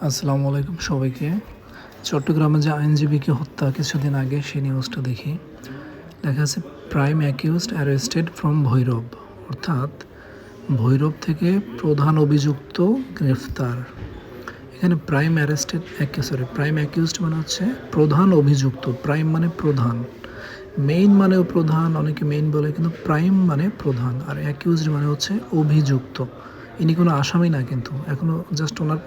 আসসালামু আলাইকুম সবাইকে। চট্টগ্রামে যে আইনজীবীকে হত্যা কিছুদিন আগে, সেই নিউজটা দেখি। লেখা আছে prime accused arrested from Bhairab. অর্থাৎ ভৈরব থেকে প্রধান অভিযুক্ত গ্রেফতার। এখানে prime arrested sorry prime accused মানে হচ্ছে প্রধান অভিযুক্ত। প্রাইম মানে প্রধান। মেইন মানেও প্রধান, অনেকে মেইন বলে, কিন্তু প্রাইম মানে প্রধান। আর অ্যাকিউজড মানে হচ্ছে অভিযুক্ত। ইনি কোনো আসামি না কিন্তু এখনও জাস্ট ওনার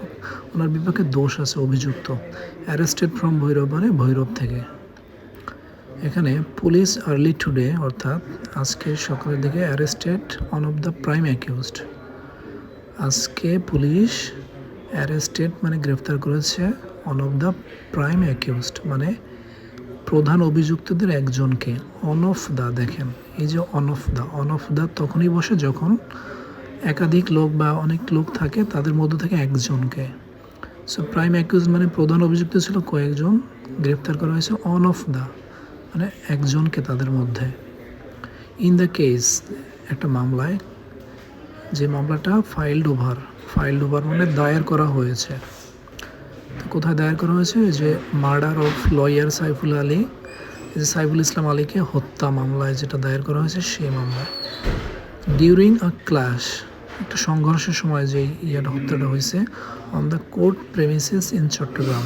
ওনার বিপক্ষে দোষ আছে অভিযুক্ত অ্যারেস্টেড ফ্রম ভৈরব মানে ভৈরব থেকে। এখানে পুলিশ আর্লি টুডে অর্থাৎ আজকে সকালের দিকে arrested one of the prime accused আজকে পুলিশ অ্যারেস্টেড মানে গ্রেফতার করেছে one of the prime accused মানে প্রধান অভিযুক্তদের একজনকে অন অফ দা দেখেন, এই যে one of the one of the তখনই বসে যখন একাধিক লোক বা অনেক লোক থাকে, তাদের মধ্য থেকে একজনকে। সো প্রাইম অ্যাকিউজ মানে প্রধান অভিযুক্ত ছিল কয়েকজন, গ্রেপ্তার করা হয়েছে অন অফ দ্য মানে একজনকে তাদের মধ্যে। ইন দ্য কেস একটা মামলায়, যে মামলাটা ফাইল্ড ওভার ফাইল্ড ওভার মানে দায়ের করা হয়েছে। তো কোথায় দায়ের করা হয়েছে? যে murder of lawyer Saiful Ali যে সাইফুল ইসলাম আলীকে হত্যা মামলায় যেটা দায়ের করা হয়েছে সেই মামলায়। ডিউরিং আ ক্লাশ একটা সংঘর্ষের সময় যে ইয়াটা হত্যাটা হয়েছে on the court premises in Chittagong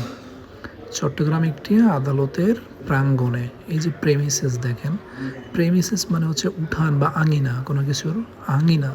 Chittagong একটি আদালতের প্রাঙ্গণে, এই যে প্রেমিসেস দেখেন প্রেমিসেস মানে হচ্ছে উঠান বা আঙিনা, কোনো কিছুর আঙিনা।